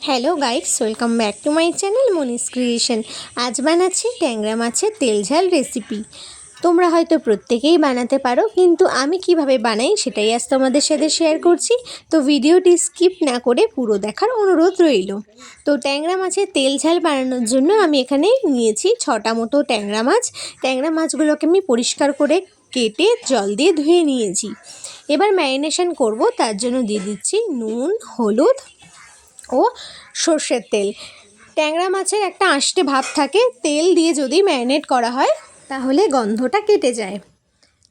Hello guys welcome back to my channel Monis creation আজ বানাচ্ছি ট্যাংরা মাছের তেল ঝাল রেসিপি তোমরা হয়তো প্রত্যেকেই বানাতে পারো, কিন্তু আমি কীভাবে বানাই সেটাই আজ তোমাদের সাথে শেয়ার করছি। তো ভিডিওটি স্কিপ না করে পুরো দেখার অনুরোধ রইল। তো ট্যাংরা মাছের তেল ঝাল বানানোর জন্য আমি এখানে নিয়েছি ছটা মতো ট্যাংরা মাছ। ট্যাংরা মাছগুলোকে আমি পরিষ্কার করে কেটে জল দিয়ে ধুয়ে নিয়েছি। এবার ম্যারিনেশন করব, তার জন্য দিয়ে দিচ্ছি নুন, হলুদ ও সর্ষের তেল। ট্যাংরা মাছের একটা আষ্টে ভাব থাকে, তেল দিয়ে যদি ম্যারিনেট করা হয়, তাহলে গন্ধটা কেটে যায়।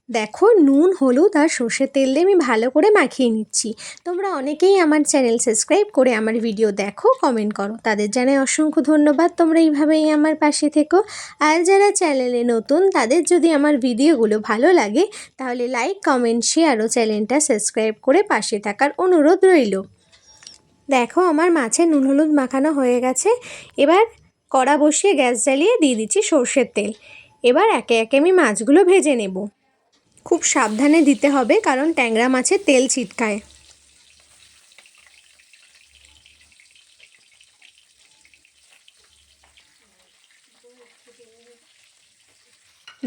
দেখো, নুন, হলুদ আর সর্ষের তেল দিয়ে আমি ভালো করে মাখিয়ে নিচ্ছি। তোমরা অনেকেই আমার চ্যানেল সাবস্ক্রাইব করে আমার ভিডিও দেখো, কমেন্ট করো। তাদের জানাই অসংখ্য ধন্যবাদ। তোমরা এইভাবেই আমার পাশে থেকো। আর যারা চ্যানেলে নতুন, তাদের যদি আমার ভিডিওগুলো ভালো লাগে, তাহলে লাইক, কমেন্ট, শেয়ার ও চ্যানেলটা সাবস্ক্রাইব করে পাশে থাকার অনুরোধ রইল। দেখো আমার মাছে নুন হলুদ মাখানো হয়ে গেছে। এবার কড়া বসিয়ে গ্যাস জ্বালিয়ে দিয়ে দিচ্ছি সর্ষের তেল। এবার একে একে আমি মাছগুলো ভেজে নেব। খুব সাবধানে দিতে হবে কারণ ট্যাংরা মাছে তেল ছিটকায়।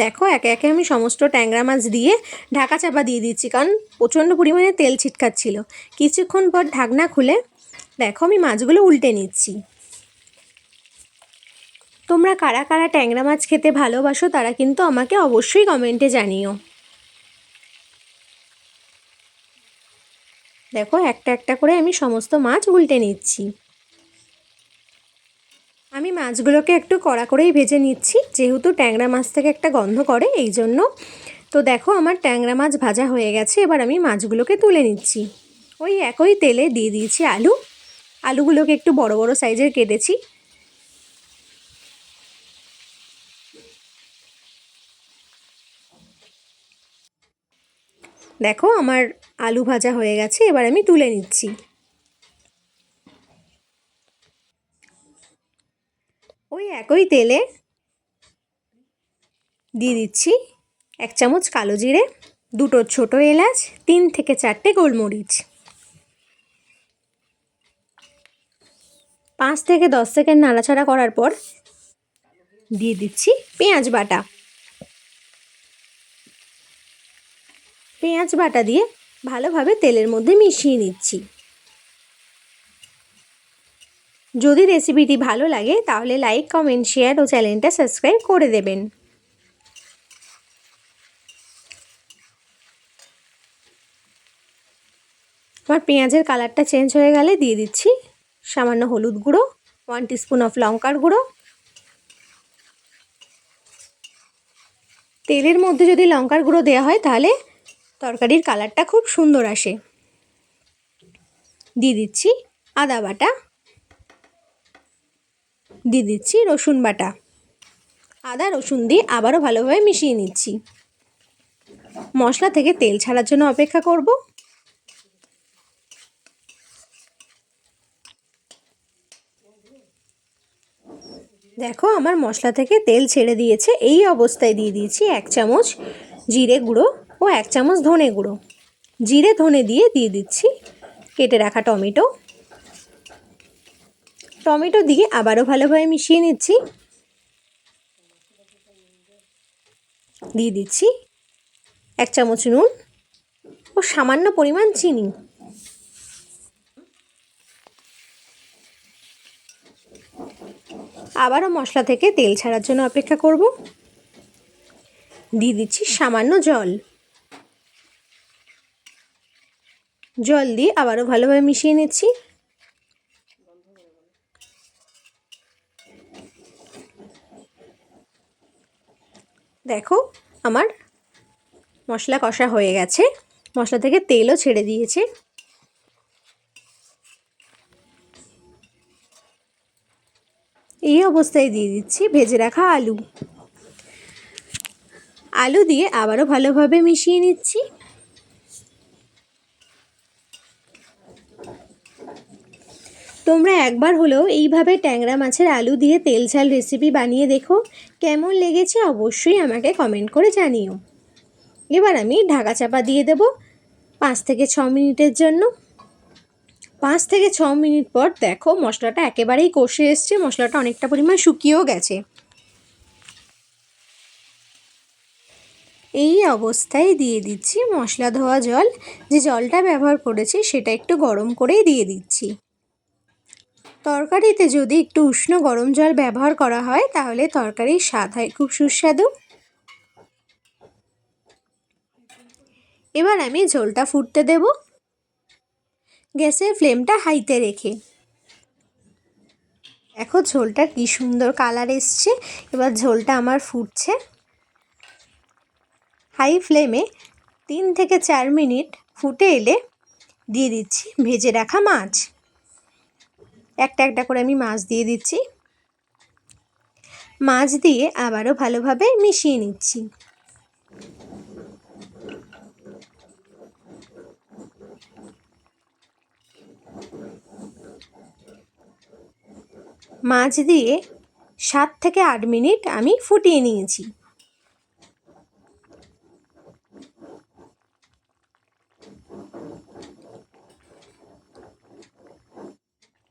দেখো, একে একে আমি সমস্ত ট্যাংরা মাছ দিয়ে ঢাকা চাপা দিয়ে দিচ্ছি, কারণ প্রচণ্ড পরিমাণে তেল ছিটকাচ্ছিল। কিছুক্ষণ পর ঢাকনা খুলে দেখো, আমি মাছগুলো উল্টে নিচ্ছি। তোমরা কারা কারা ট্যাংরা মাছ খেতে ভালোবাসো, তারা কিন্তু আমাকে অবশ্যই কমেন্টে জানিও। দেখো, একটা একটা করে আমি সমস্ত মাছ উল্টে নিচ্ছি। আমি মাছগুলোকে একটু কড়া করেই ভেজে নিচ্ছি। যেহেতু ট্যাংরা মাছ থেকে একটা গন্ধ করে, এই জন্য। তো দেখো, আমার ট্যাংরা মাছ ভাজা হয়ে গেছে। এবার আমি মাছগুলোকে তুলে নিচ্ছি। ওই একই তেলে দিয়ে দিয়েছি আলু। আলুগুলোকে একটু বড় বড় সাইজের কেটেছি। দেখো, আমার আলু ভাজা হয়ে গেছে। এবার আমি তুলে নিচ্ছি ওই একই তেলে দিয়ে দিচ্ছি এক চামচ কালো জিরে, দুটো ছোটো এলাচ, তিন থেকে চারটে গোলমরিচ। পাঁচ থেকে দশ সেকেন্ড নাড়াচাড়া করার পর দিয়ে দিচ্ছি পেঁয়াজ বাটা। পেঁয়াজ বাটা দিয়ে ভালোভাবে তেলের মধ্যে মিশিয়ে নিচ্ছি। যদি রেসিপিটি ভালো লাগে, তাহলে লাইক কমেন্ট শেয়ার ও চ্যানেলটা সাবস্ক্রাইব করে দেবেন। আমার পেঁয়াজের কালারটা চেঞ্জ হয়ে গেলে দিয়ে দিচ্ছি সামান্য হলুদ গুঁড়ো ওয়ান টিস্পুন অফ লঙ্কার গুঁড়ো। তেলের মধ্যে যদি লঙ্কার গুঁড়ো দেওয়া হয়, তাহলে তরকারির কালারটা খুব সুন্দর আসে। দিয়ে দিচ্ছি আদা বাটা। দিয়ে দিচ্ছি রসুন বাটা। আদা, রসুন দিয়ে আবারও ভালোভাবে মিশিয়ে নিচ্ছি। মশলা থেকে তেল ছাড়ার জন্য অপেক্ষা করব। দেখো, আমার মশলা থেকে তেল ছেড়ে দিয়েছে। এই অবস্থায় দিয়ে দিয়েছি এক চামচ জিরে গুঁড়ো ও এক চামচ ধনে গুঁড়ো। জিরে ধনে দিয়ে দিয়ে দিচ্ছি। কেটে রাখা টমেটো। টমেটো দিয়ে আবারও ভালোভাবে মিশিয়ে নিচ্ছি। দিয়ে দিচ্ছি এক চামচ নুন ও সামান্য পরিমাণ চিনি। আবারও মশলা থেকে তেল ছাড়ার জন্য অপেক্ষা করব। দিয়ে দিচ্ছি সামান্য জল। জল দিয়ে আবারও ভালোভাবে মিশিয়ে নিচ্ছি। দেখো, আমার মশলা কষা হয়ে গেছে। মশলা থেকে তেলও ছেড়ে দিয়েছে। এই অবস্থায় দিয়ে দিচ্ছি ভেজে রাখা আলু। আলু দিয়ে আবারও ভালোভাবে মিশিয়ে নিচ্ছি। তোমরা একবার হলেও এইভাবে ট্যাংরা মাছের আলু দিয়ে তেল ঝাল রেসিপি বানিয়ে দেখো। কেমন লেগেছে অবশ্যই আমাকে কমেন্ট করে জানিও। এবার আমি ঢাকা চাপা দিয়ে দেব পাঁচ থেকে ছ মিনিটের জন্য। পাঁচ থেকে ছ মিনিট পর দেখো মশলাটা একেবারেই কষে এসছে, মশলাটা অনেকটা পরিমাণ শুকিয়েও গেছে। এই অবস্থায় দিয়ে দিচ্ছি মশলা ধোয়া জল। যে জলটা ব্যবহার করেছি সেটা একটু গরম করেই দিয়ে দিচ্ছি। তরকারিতে যদি একটু উষ্ণ গরম জল ব্যবহার করা হয়, তাহলে তরকারির স্বাদ হয় খুব সুস্বাদু। এবার আমি ঝোলটা ফুটতে দেব। গ্যাসের ফ্লেমটা হাইতে রেখে। দেখো ঝোলটা কি সুন্দর কালার এসছে। এবার ঝোলটা আমার ফুটছে। হাই ফ্লেমে তিন থেকে চার মিনিট ফুটে এলে দিয়ে দিচ্ছি ভেজে রাখা মাছ। একটা একটা করে আমি মাছ দিয়ে দিচ্ছি। মাছ দিয়ে আবারও ভালোভাবে মিশিয়ে নিচ্ছি। মাছ দিয়ে সাত থেকে আট মিনিট আমি ফুটিয়ে নিয়েছি।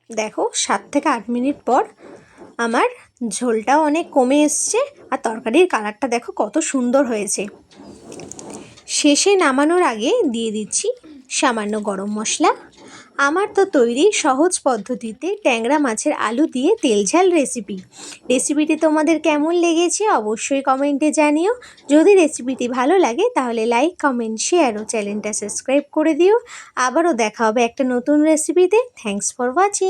দেখো, সাত থেকে আট মিনিট পর আমার ঝোলটাও অনেক কমে এসছে আর তরকারির কালারটা দেখো কত সুন্দর হয়েছে। শেষে নামানোর আগে দিয়ে দিচ্ছি সামান্য গরম মশলা। আমার তো তৈরি সহজ পদ্ধতিতে ট্যাংরা মাছের আলু দিয়ে তেল ঝাল রেসিপি রেসিপিটি তোমাদের কেমন লেগেছে অবশ্যই কমেন্টে জানিও। যদি রেসিপিটি ভালো লাগে তাহলে লাইক কমেন্ট শেয়ার ও চ্যানেলটা সাবস্ক্রাইব করে দিও। আবারও দেখা হবে একটা নতুন রেসিপিতে থ্যাংকস ফর ওয়াচিং